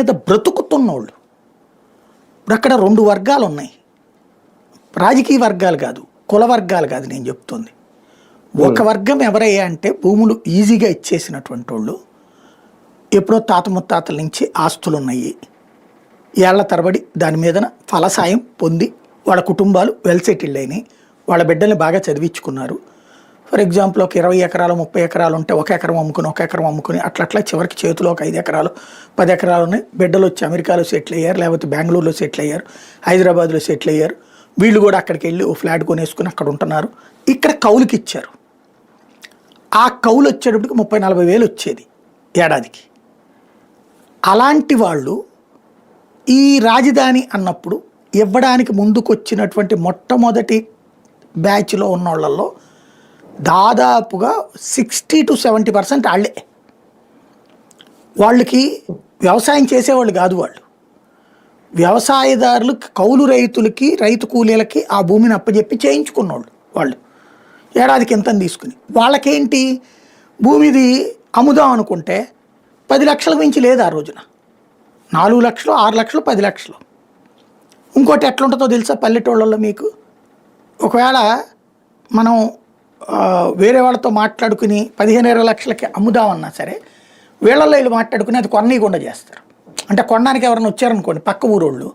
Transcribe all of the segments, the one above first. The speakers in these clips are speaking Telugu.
మీద బ్రతుకుతున్నోళ్ళు. ఇప్పుడు అక్కడ రెండు వర్గాలు ఉన్నాయి రాజకీయ వర్గాలు కాదు కుల వర్గాలు కాదు నేను చెప్తుంది. ఒక వర్గం ఎవరయ్యా అంటే భూములు ఈజీగా ఇచ్చేసినటువంటి వాళ్ళు ఎప్పుడో తాత ముత్తాతల నుంచి ఆస్తులు ఉన్నాయి ఏళ్ళ తరబడి దాని మీద ఫలసాయం పొంది వాళ్ళ కుటుంబాలు వెల్ సెటిల్డ్ అయినాయి. వాళ్ళ బిడ్డల్ని బాగా చదివించుకున్నారు. ఫర్ ఎగ్జాంపుల్ ఒక ఇరవై ఎకరాలు ముప్పై ఎకరాలు ఉంటే ఒక ఎకరం అమ్ముకుని ఒక ఎకరం అమ్ముకుని అట్లా అట్లా చివరికి చేతిలో ఒక ఐదు ఎకరాలు పది ఎకరాలు ఉన్నాయి. బిడ్డలు వచ్చి అమెరికాలో సెటిల్ అయ్యారు లేకపోతే బెంగళూరులో సెటిల్ అయ్యారు హైదరాబాద్లో సెటిల్ అయ్యారు. వీళ్ళు కూడా అక్కడికి వెళ్ళి ఓ ఫ్లాట్ కొనేసుకుని అక్కడ ఉంటున్నారు. ఇక్కడ కౌలుకి ఇచ్చారు. ఆ కౌలు వచ్చేటప్పటికి ముప్పై నలభై వేలు వచ్చేది ఏడాదికి. అలాంటి వాళ్ళు ఈ రాజధాని అన్నప్పుడు ఇవ్వడానికి ముందుకొచ్చినటువంటి మొట్టమొదటి బ్యాచ్లో ఉన్న వాళ్ళల్లో దాదాపుగా సిక్స్టీ టు సెవెంటీ పర్సెంట్ వాళ్ళే వాళ్ళకి వ్యవసాయం చేసేవాళ్ళు కాదు వాళ్ళు. వ్యవసాయదారులు కౌలు రైతులకి రైతు కూలీలకి ఆ భూమిని అప్పచెప్పి చేయించుకున్నవాళ్ళు వాళ్ళు. ఏడాదికి ఎంత తీసుకుని. వాళ్ళకేంటి? భూమిది అమ్ముదాం అనుకుంటే పది లక్షల మించి లేదు ఆ రోజున. నాలుగు లక్షలు ఆరు లక్షలు పది లక్షలు. ఇంకోటి ఎట్లుంటుందో తెలుసా పల్లెటూళ్ళల్లో మీకు? ఒకవేళ మనం వేరే వాళ్ళతో మాట్లాడుకుని పదిహేను ఇరవై లక్షలకి అమ్ముదామన్నా సరే వీళ్ళల్లో వీళ్ళు మాట్లాడుకుని అది కొననీయకుండా చేస్తారు. అంటే కొనడానికి ఎవరైనా వచ్చారనుకోండి పక్క ఊరోళ్ళు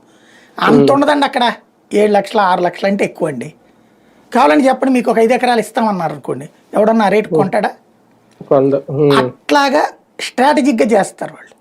అంత ఉండదండి అక్కడ. ఏడు లక్షలు ఆరు లక్షలు అంటే ఎక్కువ అండి. కావాలని చెప్పండి మీకు ఒక ఐదు ఎకరాలు ఇస్తామన్నారు అనుకోండి ఎవడన్నా రేటు కొంటాడా. అట్లాగా స్ట్రాటజిక్గా చేస్తారు వాళ్ళు.